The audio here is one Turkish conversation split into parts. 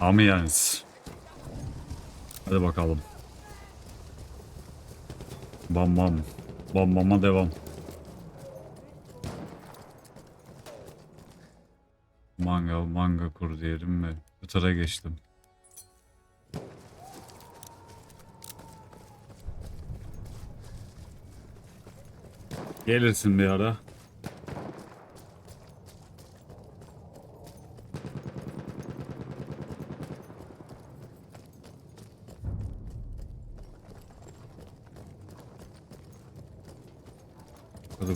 Amiens. Hadi bakalım. Bam bam. Bam bama devam. Manga manga kur diyelim mi? Fıtıra geçtim. Gelirsin bir ara.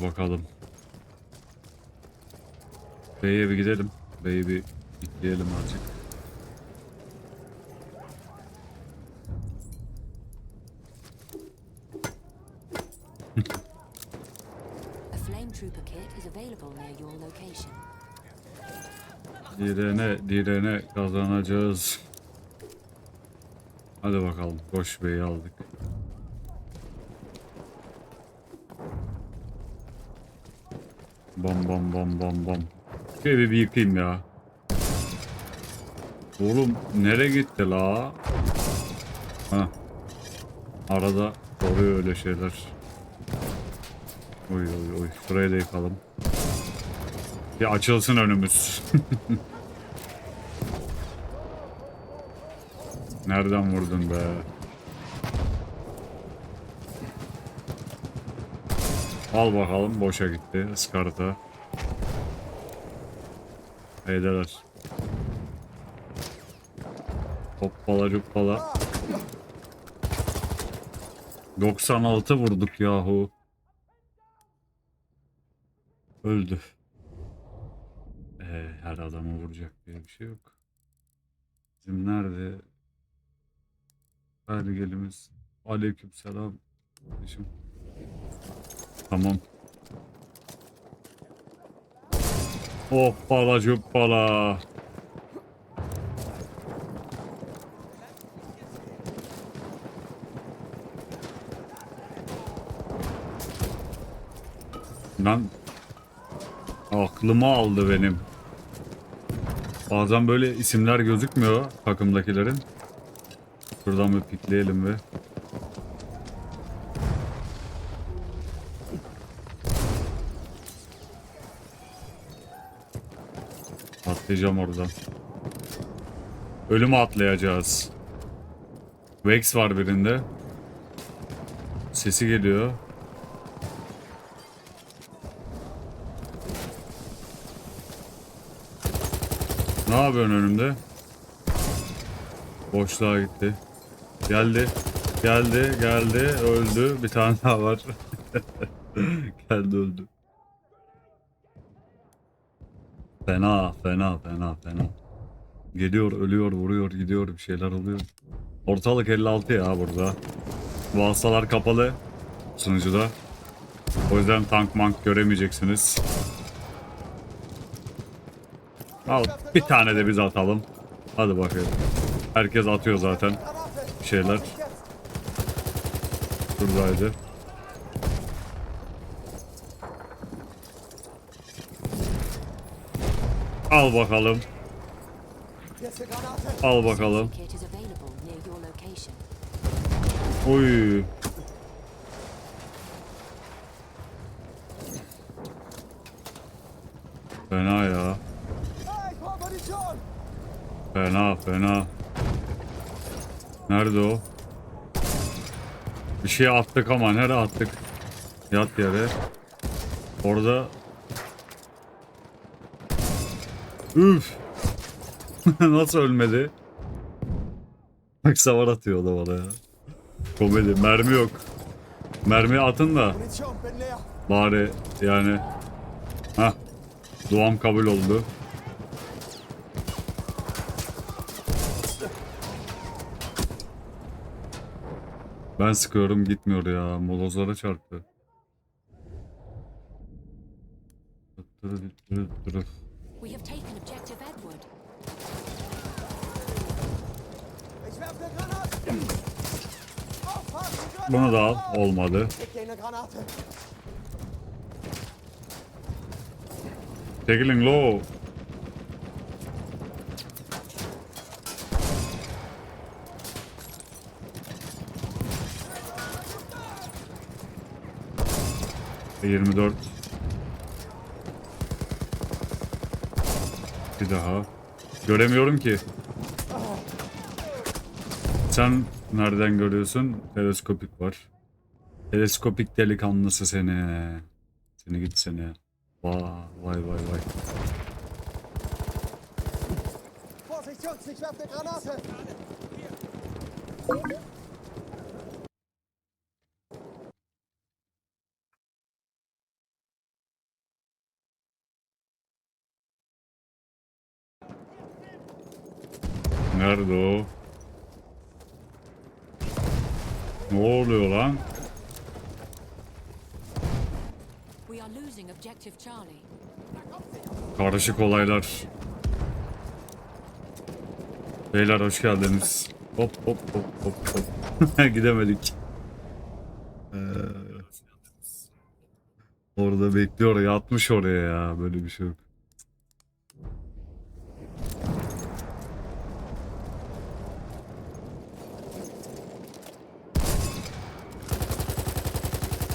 Bakalım. Bey'e bir gidelim. Bey'i bir itleyelim azıcık. A flame trooper kit is available near your location. Direne direne kazanacağız. Hadi bakalım. Koş Bey'i aldık. Bam bam bam bam. Şu evi bir yıkayım ya. Oğlum nereye gitti la? Ha. Arada oluyor öyle şeyler. Oy oy oy. Şurayı da yıkalım. Bir açılsın önümüz. Nereden vurdun be? Al bakalım boşa gitti ıskarta. Heydeler. Hoppala cuppala. 96 vurduk yahu. Öldü. Ee, her adamı vuracak diye bir şey yok. Bizim nerede belgelimiz? Aleykümselam. Kardeşim. Tamam. Hoppala cuppala. Lan aklımı aldı benim. Bazen böyle isimler gözükmüyor takımdakilerin. Şuradan bir pikleyelim ve Atlayacağım oradan. Ölüme atlayacağız. Vex var birinde. Sesi geliyor. Ne yapıyorsun önümde? Boşluğa gitti. Geldi. Geldi, geldi, öldü. Bir tane daha var. geldi öldü. Fena, fena, fena, fena. Geliyor, ölüyor, vuruyor, gidiyor, bir şeyler oluyor. Ortalık 56 ya burada. Vasıtalar kapalı sunucuda. O yüzden tank mank göremeyeceksiniz. Al bir tane de biz atalım. Hadi bakayım. Herkes atıyor zaten bir şeyler. Buradaydı. Al bakalım. Al bakalım. Oy. Fena ya. Fena fena. Nerede o? Bir şey attık ama nereye attık? Yat yere. Orada. Üf. Nasıl ölmedi? Bak savar atıyor da bana ya. Komedi. Mermi yok. Mermi atın da bari yani. Hah. Duam kabul oldu. Ben sıkıyorum gitmiyor ya. Molozlara çarptı. We have taken objective Edward. Bunu da al. Olmadı. Çekilin low. Yirmi dört. Bir daha. Göremiyorum ki. Sen nereden görüyorsun? Teleskopik var. Teleskopik delikanlısı seni. Seni git seni. Vay vay vay vay. Vorsicht, Jungs, ich werfe eine Granate! Nerede o? Ne oluyor lan? We are losing objective Charlie. Karışık olaylar. Beyler hoş geldiniz. Hop hop hop hop hop. Gidemedik. Ee, orada bekliyor yatmış oraya ya böyle bir şey yok.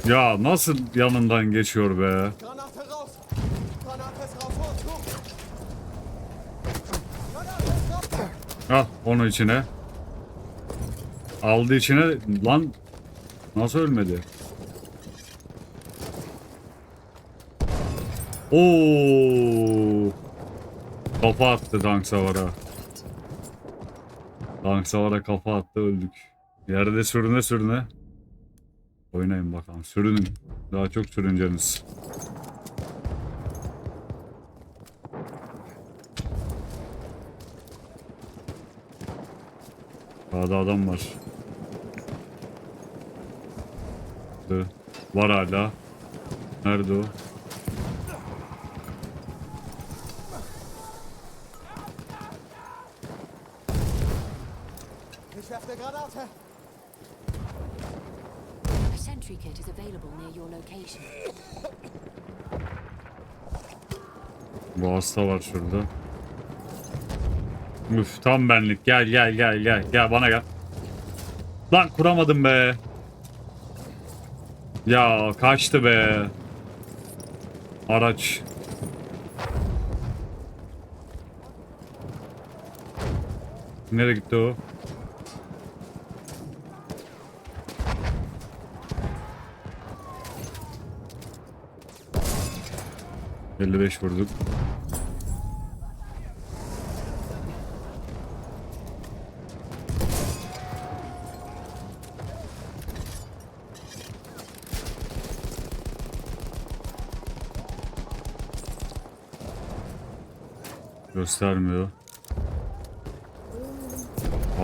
Ya nasıl yanından geçiyor be? Al onu içine. Aldı içine. Lan nasıl ölmedi? Oo! Kafa attı tank savara. Tank savara kafa attı öldük. Yerde sürüne sürüne. Oynayın bakalım. Sürünün. Daha çok sürüneceğiniz. Sağda adam var. Var hala. Nerede o? Ich werfe eine Granate! A sentry kit is available near your location. Bu hasta var şurada. Üf tam benlik. Gel gel gel gel. Gel bana gel. Lan kuramadım be. Ya kaçtı be. Araç. Nereye gitti o? Elli beş vurduk. Göstermiyor.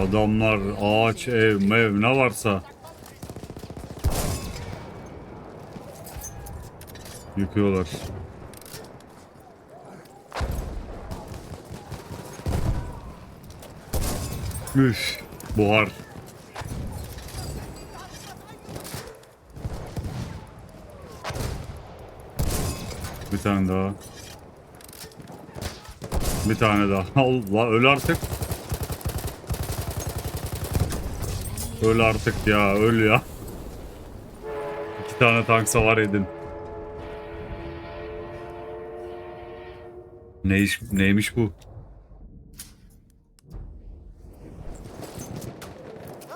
Adamlar ağaç, ev, mev ne varsa yıkıyorlar. Üf, buhar. Bir tane daha. Bir tane daha. Allah öl artık. Öl artık ya öl ya. İki tane tank savar edin. Ne iş, neymiş bu?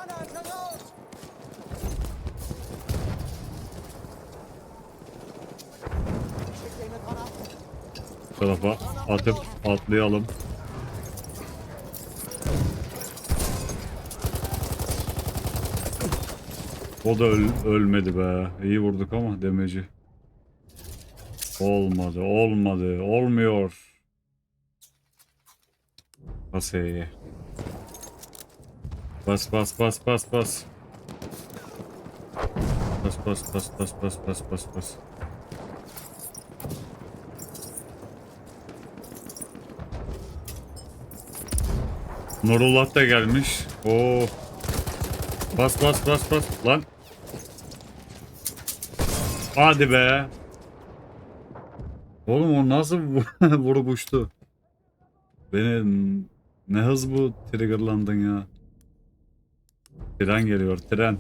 Granate raus! Ich schicke dir eine Granate! Bu tarafa atıp atlayalım. O da öl- ölmedi be. İyi vurduk ama demeci. Olmadı, olmadı, olmuyor. Kaseye. Bas bas bas bas bas. Bas bas bas bas bas bas bas bas. Nurullah da gelmiş. Oo. Bas bas bas bas lan. Hadi be. Oğlum o nasıl vu- vurup uçtu? Beni ne hız bu triggerlandın ya. Tren geliyor tren.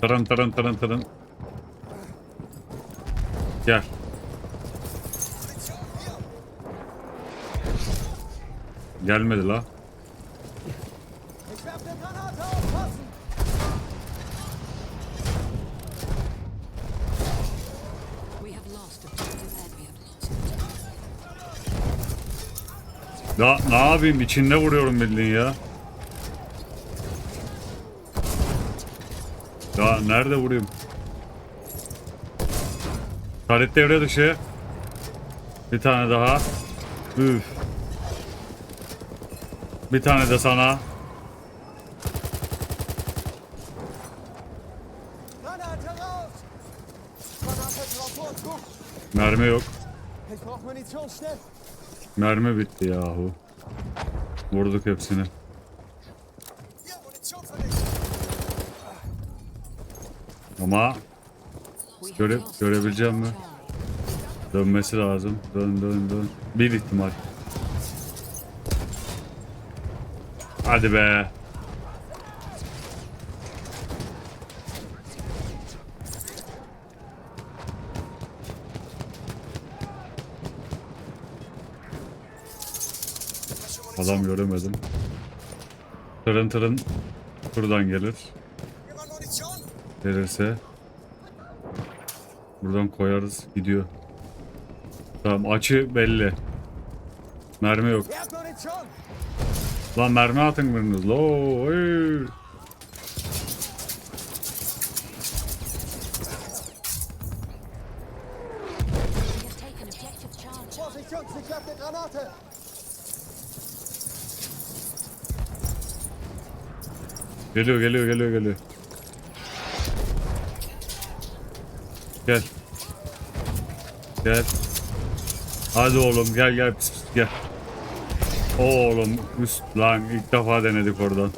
Tren tren tren tren. Gel. Gelmedi la. Ya ne yapayım içinde vuruyorum bildiğin ya. Ya nerede vurayım? Taret devre dışı. Bir tane daha. Üf. Bir tane de sana. Mermi yok. Mermi bitti yahu. Vurduk hepsini. Ama Göre- görebileceğim mi? Dönmesi lazım. Dön dön dön. Bir ihtimal. Hadi be. Adam göremedim. Tırın tırın buradan gelir. Gelirse buradan koyarız gidiyor. Tamam açı belli. Mermi yok. Lan mermi atın biriniz. Lo, oy. Geliyor geliyor geliyor geliyor. Gel. Gel. Hadi oğlum gel gel pis pis gel. Oğlum üst lan ilk defa denedik oradan.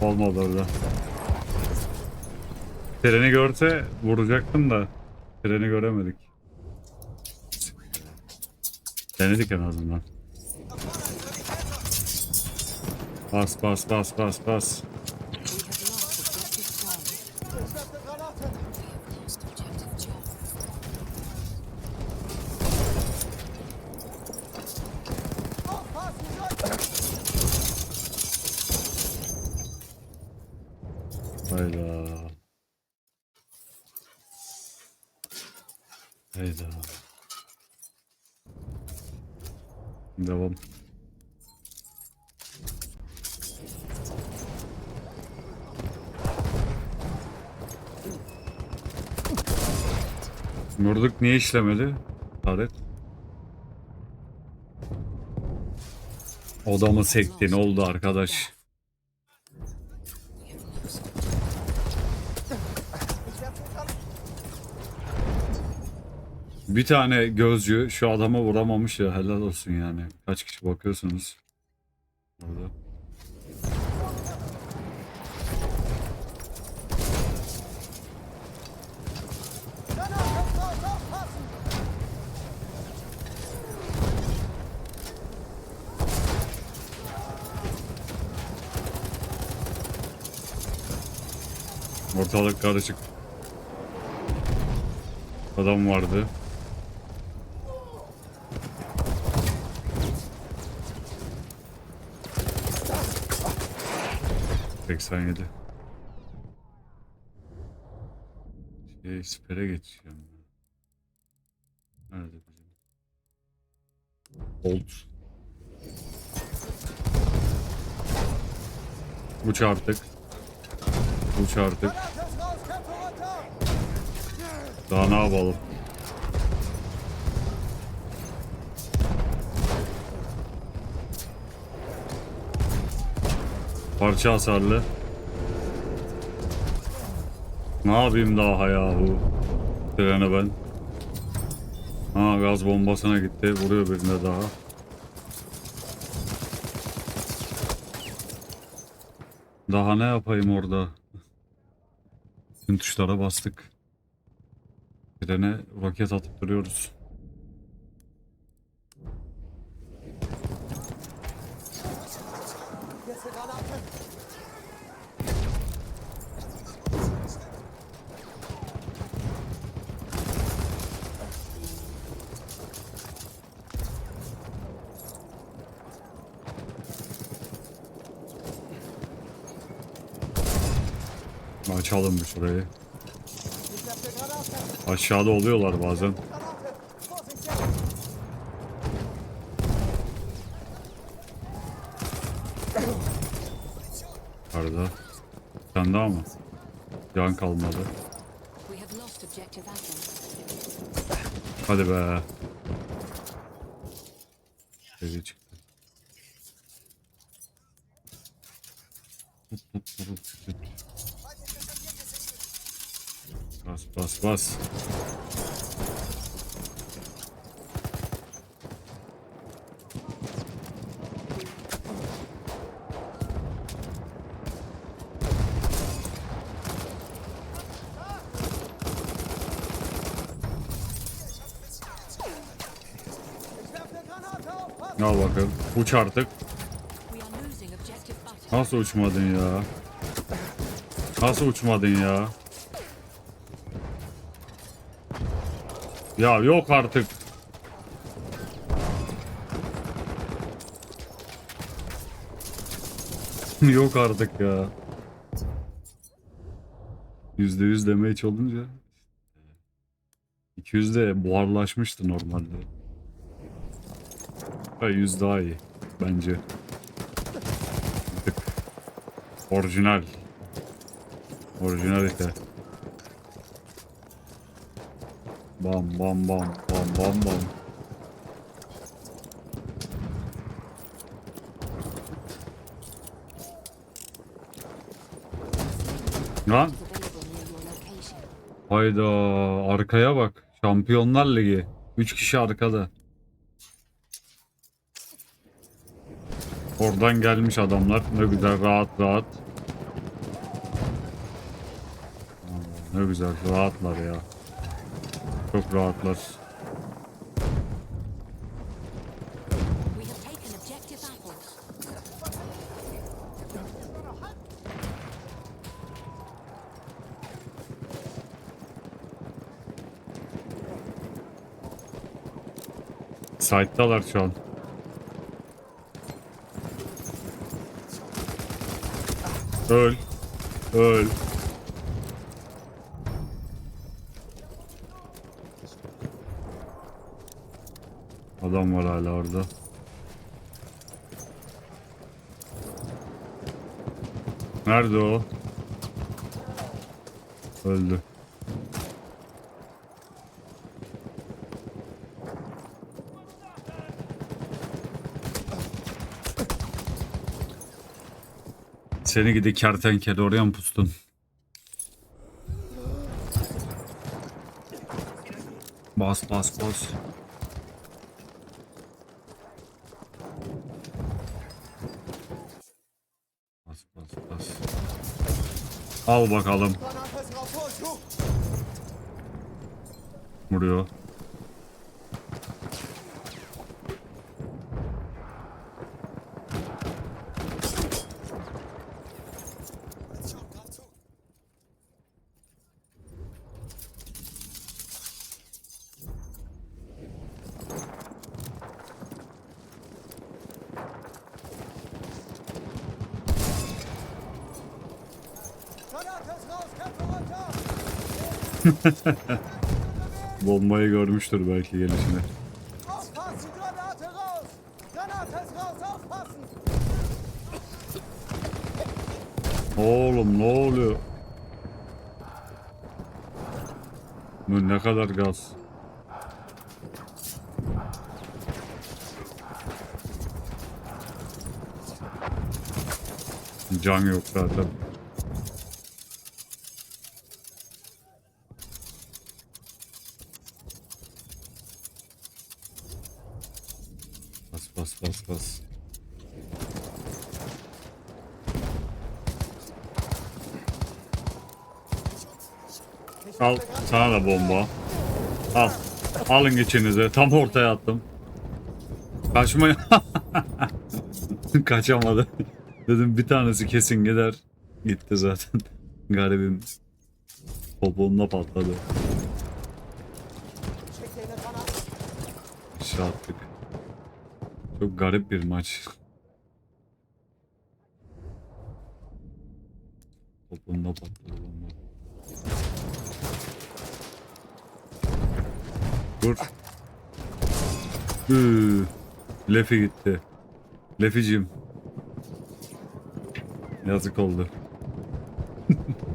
Olmadı orada. Treni görse vuracaktım da treni göremedik. Denedik en azından. Bas bas bas bas bas. We have lost objective Charlie. Ich werfe eine Granate! We have lost objective Charlie. Aufpassen, Jungs! Hayda. Hayda. Devam. Vurduk niye işlemedi? Taret. Odamı sekti ne oldu arkadaş? Bir tane gözcü şu adama vuramamış ya helal olsun yani. Kaç kişi bakıyorsunuz? Orada. Ortalık karışık. Adam vardı. Seksen yedi. Şey, sipere geçeceğim. Nerede bizim? Bolt. Uç artık. Uç artık. Daha ne yapalım? Parça hasarlı. Ne yapayım daha yahu? Trene ben. Ha gaz bombasına gitti. Vuruyor birine daha. Daha ne yapayım orada? Tüm tuşlara bastık. Trene roket atıp duruyoruz. Açalım bu şurayı. Aşağıda oluyorlar bazen. Arada. Sen daha mı? Can kalmadı. Hadi be. Bas bas bas. Ich werfe eine Granate. Aufpassen. Al bakalım. Uç artık. Nasıl uçmadın ya? Nasıl uçmadın ya? Ya yok artık. yok artık ya. Yüzde yüz damage olunca 200 de buharlaşmıştı normalde. Ha 100 daha iyi bence. Tık. Orijinal. Orijinalite. Bam bam bam bam bam bam. Lan hayda arkaya bak. Şampiyonlar Ligi. 3 kişi arkada. Oradan gelmiş adamlar. Ne güzel rahat rahat. Ne güzel rahatlar ya. Çok rahatlar. Site'dalar şu an. Öl. Öl. Adam var hala orada. Nerede o? Öldü. Seni gidi kertenkele oraya mı pustun? Bas bas bas bas bas. Al bakalım. Vuruyor. Bombayı görmüştür belki gelişine. Oğlum ne oluyor? Bu ne kadar gaz? Can yok zaten. Bas bas bas bas. Al sana da bomba. Al. Alın içinize. Tam ortaya attım. Kaçmaya. Kaçamadı. Dedim bir tanesi kesin gider. Gitti zaten. Garibim. Poponuna patladı. Aşağı attık. Çok garip bir maç. Topu Bomba patladı. Dur. Üü. Lefi gitti. Leficim. Yazık oldu.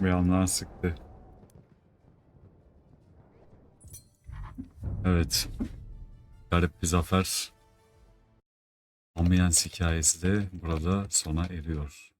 Bir yandan sıktı. Evet. Garip bir zafer. Amiens hikayesi de burada sona eriyor.